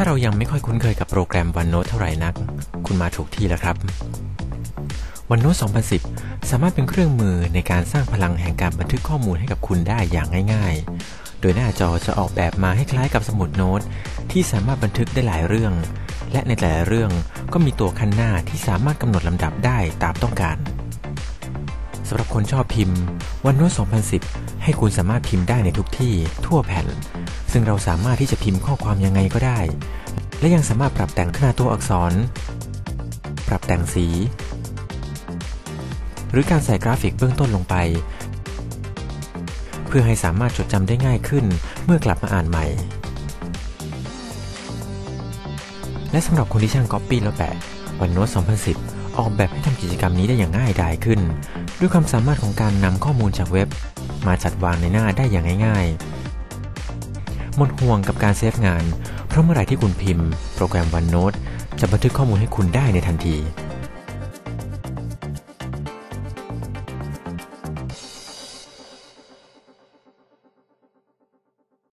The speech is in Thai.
าเรายังไม่ค่อยคุ้นเคยกับโปรแกรม OneNote เท่าไหร่นัก คุณมาถูกที่แล้วครับ OneNote 2010 สามารถเป็นเครื่องมือในการสร้างพลังแห่งการบันทึกข้อมูลให้กับคุณได้อย่างง่ายๆ โดยหน้าจอจะออกแบบมาให้คล้ายกับสมุดโน้ตที่สามารถบันทึกได้หลายเรื่อง และในแต่ละเรื่องก็มีตัวคันหน้าที่สามารถกำหนดลำดับได้ตามต้องการ สำหรับคนชอบพิมพ์ OneNote 2010 ให้คุณสามารถพิมพ์ได้ในทุกที่ทั่วแผ่น ซึ่งเราสามารถที่จะพิมพ์ข้อความยังไงก็ได้ และยังสามารถปรับแต่งขนาดตัวอักษร ปรับแต่งสี หรือการใส่กราฟิกเบื้องต้นลงไป เพื่อให้สามารถจดจำได้ง่ายขึ้นเมื่อกลับมาอ่านใหม่ และสำหรับคนที่ช่างก๊อปปี้แล้วแปะ OneNote 2010 ออกแบบให้ทำกิจกรรมนี้ได้อย่างง่ายดายขึ้น ด้วยความสามารถของการนำข้อมูลจากเว็บ มาจัดวางในหน้าได้อย่างง่ายๆ หมดห่วงกับการเซฟงาน เพราะเมื่อไหร่ที่คุณพิมพ์ โปรแกรม OneNote จะบันทึกข้อมูลให้คุณได้ในทันที